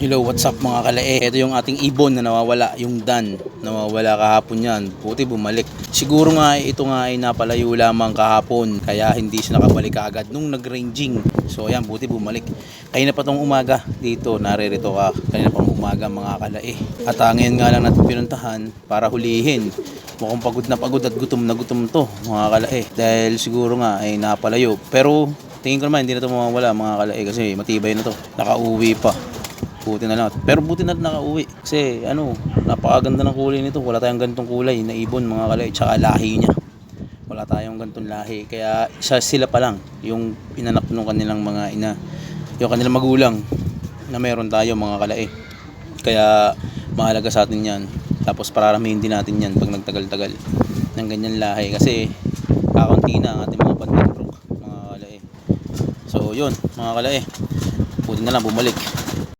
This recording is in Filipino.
Hello, what's up mga kalae? Ito yung ating ibon na nawawala, yung Dan. Nawawala kahapon yan. Buti bumalik. Siguro nga ito nga ay napalayo lamang kahapon. Kaya hindi siya nakabalik agad nung nag-ranging. So ayan, buti bumalik. Kanina pa tong umaga dito, naririto ka. Kanina pang umaga mga kalae. At ah, ngayon nga lang natin pinuntahan para hulihin. Mukhang pagod na pagod at gutom na gutom to mga kalae. Dahil siguro nga ay napalayo. Pero tingin ko naman hindi na to mawawala mga kalae kasi matibay na to. Nakauwi pa. Buti na lang. Pero buti na nakauwi. Kasi ano, napakaganda ng kulay nito. Wala tayong ganitong kulay na ibon mga kalay. Tsaka lahi niya. Wala tayong ganitong lahi. Kaya isa sila pa lang. Yung inanak ng kanilang mga ina. Yung kanilang magulang. Na meron tayo mga kalay. Kaya mahalaga sa atin yan. Tapos pararamihin din natin yan pag nagtagal-tagal. Ng ganyan lahi. Kasi kakunti na ang ating mga bandit mga kalay. So yun mga kalay. Buti na lang bumalik.